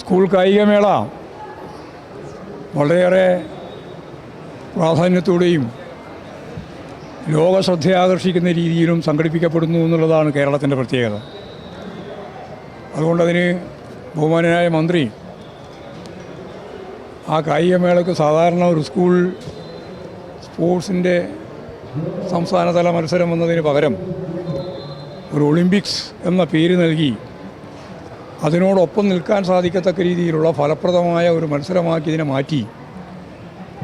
School കായികമേള വളരെയേറെ പ്രാധാന്യത്തോടെയും ലോക ശ്രദ്ധ ആകർഷിക്കുന്ന രീതിയിലും സംഘടിപ്പിക്കപ്പെടുന്നു എന്നുള്ളതാണ് കേരളത്തിന്റെ പ്രത്യേകത. അതുകൊണ്ടതിന് ബഹുമാനനായ മന്ത്രി ആ കായികമേളയ്ക്ക് സാധാരണ ഒരു സ്കൂൾ സ്പോർട്സിന്റെ സംസ്ഥാനതല മത്സരം എന്നതിന് പകരം ഒരു ഒളിമ്പിക്സ് എന്ന പേര് നൽകി അതിനോടൊപ്പം നിൽക്കാൻ സാധിക്കത്തക്ക രീതിയിലുള്ള ഫലപ്രദമായ ഒരു മത്സരമാക്കി ഇതിനെ മാറ്റി.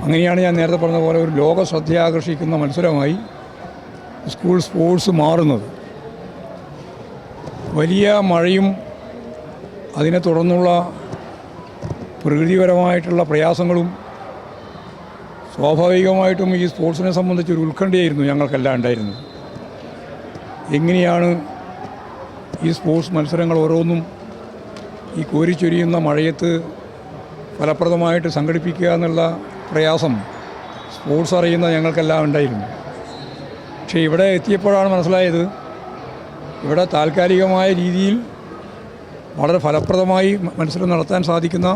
അങ്ങനെയാണ് ഞാൻ നേരത്തെ പറഞ്ഞ പോലെ ഒരു ലോക ശ്രദ്ധയാകർഷിക്കുന്ന മത്സരമായി സ്കൂൾ സ്പോർട്സ് മാറുന്നത്. വലിയ മഴയും അതിനെ തുടർന്നുള്ള പ്രകൃതിപരമായിട്ടുള്ള പ്രയാസങ്ങളും സ്വാഭാവികമായിട്ടും ഈ സ്പോർട്സിനെ സംബന്ധിച്ച് ഒരു ഉത്കണ്ഠയായിരുന്നു ഞങ്ങൾക്കെല്ലാം ഉണ്ടായിരുന്നത്. എങ്ങനെയാണ് ഈ സ്പോർട്സ് മത്സരങ്ങൾ ഓരോന്നും ഈ കോരിച്ചൊരിയുന്ന മഴയത്ത് ഫലപ്രദമായിട്ട് സംഘടിപ്പിക്കുക എന്നുള്ള പ്രയാസം സ്പോർട്സ് അറിയുന്ന ഞങ്ങൾക്കെല്ലാം ഉണ്ടായിരുന്നു. പക്ഷേ ഇവിടെ എത്തിയപ്പോഴാണ് മനസ്സിലായത് ഇവിടെ താൽക്കാലികമായ രീതിയിൽ വളരെ ഫലപ്രദമായി മത്സരം നടത്താൻ സാധിക്കുന്ന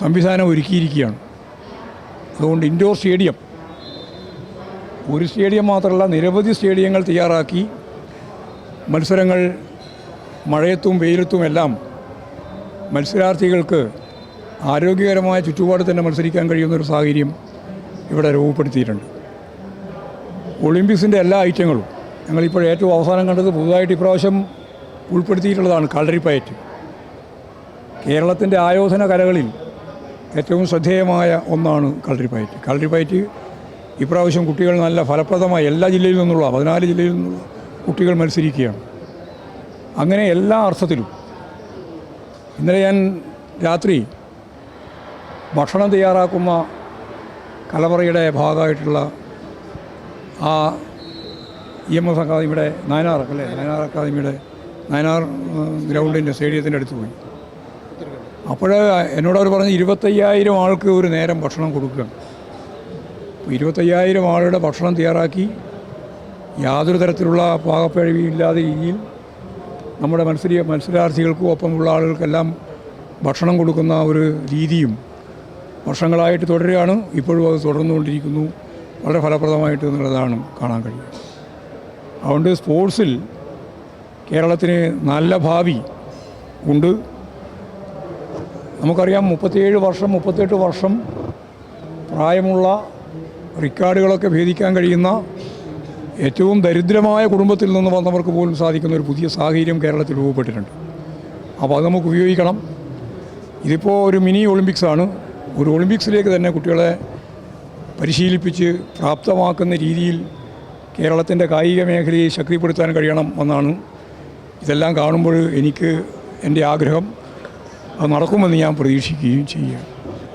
സംവിധാനം ഒരുക്കിയിരിക്കുകയാണ്. അതുകൊണ്ട് ഇൻഡോർ സ്റ്റേഡിയം ഒരു സ്റ്റേഡിയം മാത്രമല്ല നിരവധി സ്റ്റേഡിയങ്ങൾ തയ്യാറാക്കി മത്സരങ്ങൾ മഴയത്തും വെയിലത്തും എല്ലാം മത്സരാർത്ഥികൾക്ക് ആരോഗ്യകരമായ ചുറ്റുപാട് തന്നെ മത്സരിക്കാൻ കഴിയുന്ന ഒരു സാഹചര്യം ഇവിടെ രൂപപ്പെടുത്തിയിട്ടുണ്ട്. ഒളിമ്പിക്സിന്റെ എല്ലാ ഐറ്റങ്ങളും ഞങ്ങളിപ്പോൾ ഏറ്റവും അവസാനം കണ്ടത് പുതുതായിട്ട് ഇപ്രാവശ്യം ഉൾപ്പെടുത്തിയിട്ടുള്ളതാണ് കളരിപ്പയറ്റ് കേരളത്തിന്റെ ആയോധന കലകളിൽ ഏറ്റവും ശ്രദ്ധേയമായ ഒന്നാണ് കളരിപ്പയറ്റ് കളരിപ്പയറ്റ് ഇപ്രാവശ്യം കുട്ടികൾ നല്ല ഫലപ്രദമായി എല്ലാ ജില്ലയിൽ നിന്നുള്ള പതിനാല് ജില്ലയിൽ നിന്നുള്ള കുട്ടികൾ മത്സരിക്കുകയാണ്. അങ്ങനെ എല്ലാ അർത്ഥത്തിലും. ഇന്നലെ ഞാൻ രാത്രി ഭക്ഷണം തയ്യാറാക്കുന്ന കലവറയുടെ ഭാഗമായിട്ടുള്ള ആ ഇ എം എസ് അക്കാദമിയുടെ നയനാർ അല്ലേ? നയനാർ അക്കാദമിയുടെ നയനാർ ഗ്രൗണ്ടിന്റെ സ്റ്റേഡിയത്തിന്റെ അടുത്ത് പോയി. അപ്പോൾ എന്നോട് അവർ പറഞ്ഞ് ഇരുപത്തയ്യായിരം ആൾക്ക് ഒരു നേരം ഭക്ഷണം കൊടുക്കുക. ഇരുപത്തയ്യായിരം ആളുടെ ഭക്ഷണം തയ്യാറാക്കി യാതൊരു തരത്തിലുള്ള പാകപ്പിഴവില്ലാത്ത രീതിയിൽ നമ്മുടെ മത്സര മത്സരാർത്ഥികൾക്കും ഒപ്പമുള്ള ആളുകൾക്കെല്ലാം ഭക്ഷണം കൊടുക്കുന്ന ഒരു രീതിയും വർഷങ്ങളായിട്ട് തുടരുകയാണ്. ഇപ്പോഴും അത് തുടർന്നുകൊണ്ടിരിക്കുന്നു. വളരെ ഫലപ്രദമായിട്ട് എന്നുള്ളതാണ് കാണാൻ കഴിയുക. അതുകൊണ്ട് സ്പോർട്സിൽ കേരളത്തിന് നല്ല ഭാവി ഉണ്ട്. നമുക്കറിയാം മുപ്പത്തിയേഴ് വർഷം മുപ്പത്തെട്ട് വർഷം പ്രായമുള്ള റിക്കാർഡുകളൊക്കെ ഭേദിക്കാൻ കഴിയുന്ന ഏറ്റവും ദരിദ്രമായ കുടുംബത്തിൽ നിന്ന് വന്നവർക്ക് പോലും സാധിക്കുന്ന ഒരു പുതിയ സാഹചര്യം കേരളത്തിൽ രൂപപ്പെട്ടിട്ടുണ്ട്. അപ്പോൾ അത് നമുക്ക് ഉപയോഗിക്കണം. ഇതിപ്പോൾ ഒരു മിനി ഒളിമ്പിക്സാണ് ഒരു ഒളിമ്പിക്സിലേക്ക് തന്നെ കുട്ടികളെ പരിശീലിപ്പിച്ച് പ്രാപ്തമാക്കുന്ന രീതിയിൽ കേരളത്തിന്റെ കായിക മേഖലയെ ശക്തിപ്പെടുത്താൻ കഴിയണം എന്നാണ് ഇതെല്ലാം കാണുമ്പോൾ എനിക്ക് എന്റെ ആഗ്രഹം. അത് നടക്കുമെന്ന് ഞാൻ പ്രതീക്ഷിക്കുകയും ചെയ്യുകയാണ്.